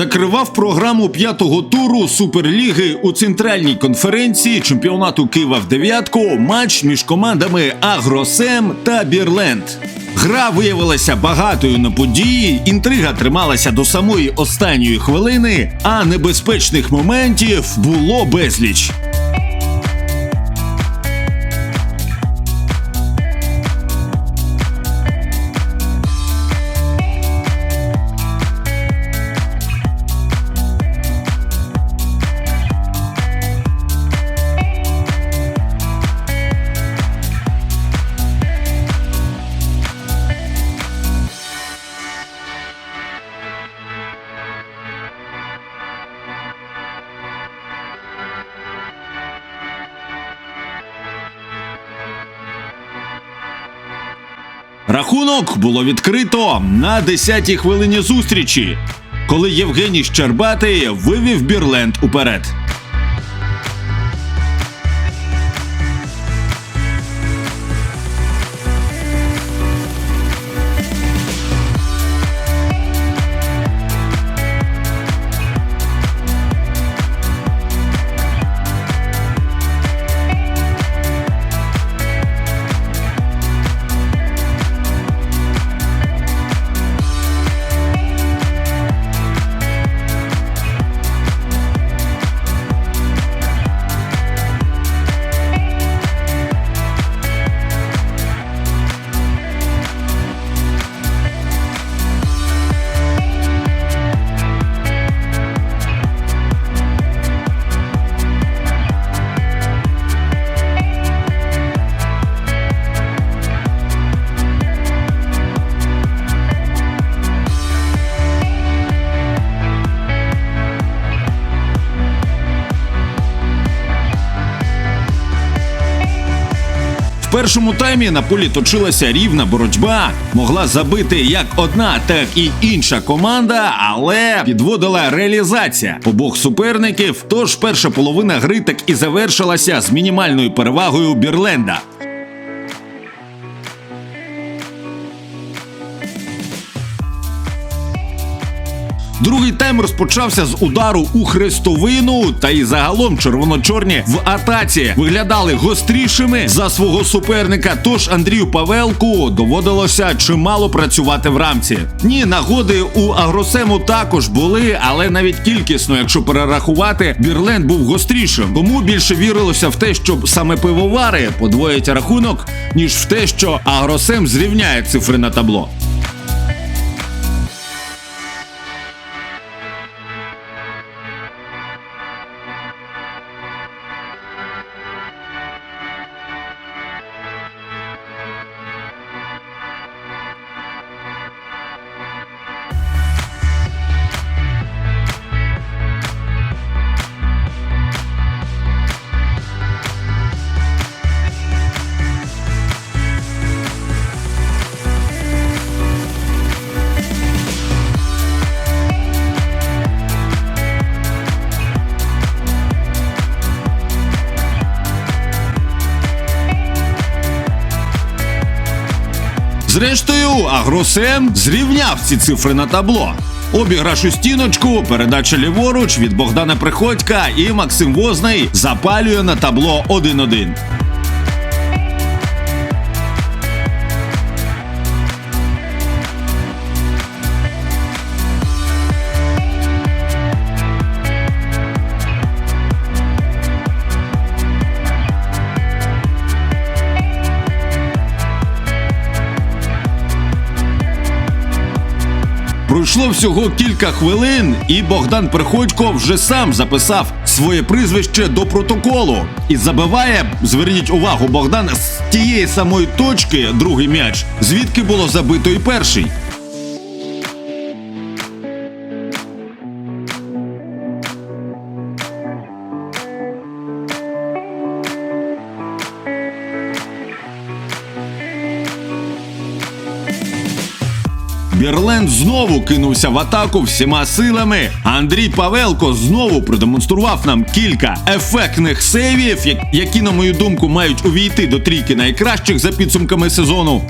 закривав програму п'ятого туру Суперліги у центральній конференції чемпіонату Києва в дев'ятку матч між командами Агросем та Бірленд. Гра виявилася багатою на події, інтрига трималася до самої останньої хвилини, а небезпечних моментів було безліч. Рахунок було відкрито на 10-й хвилині зустрічі, коли Євгеній Щербатий вивів Бірленд уперед. Першому таймі на полі точилася рівна боротьба. Могла забити як одна, так і інша команда, але підводила реалізація обох суперників. Тож перша половина гри так і завершилася з мінімальною перевагою Бірленда. Другий тайм розпочався з удару у хрестовину, та й загалом червоно-чорні в атаці виглядали гострішими за свого суперника. Тож Андрію Павелку доводилося чимало працювати в рамці. Ні, нагоди у Агросему також були, але навіть кількісно, якщо перерахувати, Бірленд був гострішим. Тому більше вірилося в те, що саме пивовари подвоять рахунок, ніж в те, що Агросем зрівняє цифри на табло. Зрештою, Агросем зрівняв ці цифри на табло. Обіграш у стіночку, передача ліворуч від Богдана Приходька і Максим Возний запалює на табло 1-1. Пройшло всього кілька хвилин, і Богдан Приходько вже сам записав своє прізвище до протоколу і забиває. Зверніть увагу, Богдан з тієї самої точки другий м'яч, звідки було забито і перший. Бірленд знову кинувся в атаку всіма силами. Андрій Павелко знову продемонстрував нам кілька ефектних сейвів, які, на мою думку, мають увійти до трійки найкращих за підсумками сезону.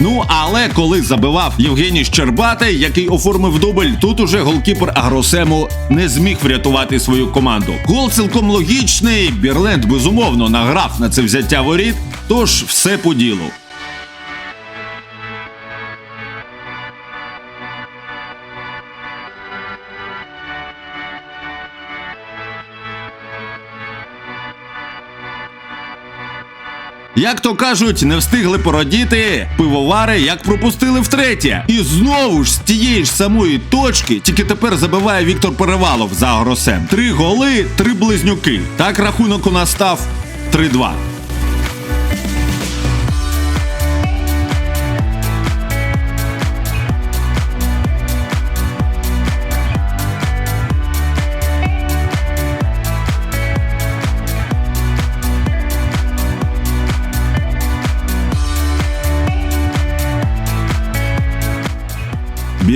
Ну але коли забивав Євгеній Щербатий, який оформив дубль, тут уже голкіпер Агросему не зміг врятувати свою команду. Гол цілком логічний. Бірленд безумовно награв на це взяття воріт, тож все по ділу. Як то кажуть, не встигли породіти пивовари, як пропустили втретє. І знову ж з тієї ж самої точки, тільки тепер забиває Віктор Перевалов за Гросем. Три голи, три близнюки. Так рахунок у нас став 3-2.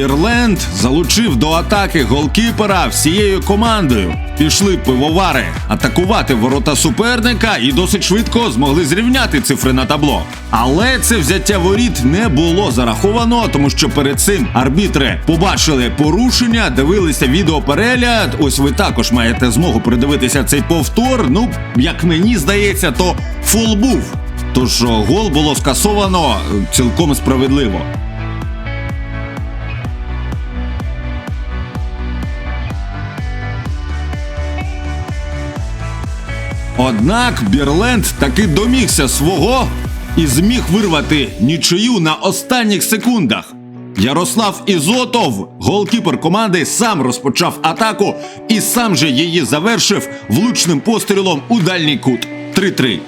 Бірленд залучив до атаки голкіпера всією командою. Пішли пивовари атакувати ворота суперника і досить швидко змогли зрівняти цифри на табло. Але це взяття воріт не було зараховано, тому що перед цим арбітри побачили порушення, дивилися відеоперегляд. Ось ви також маєте змогу придивитися цей повтор. Ну, як мені здається, то фул був. Тож гол було скасовано е, цілком справедливо. Однак Бірленд таки домігся свого і зміг вирвати нічию на останніх секундах. Ярослав Ізотов, голкіпер команди, сам розпочав атаку і сам же її завершив влучним пострілом у дальній кут 3-3.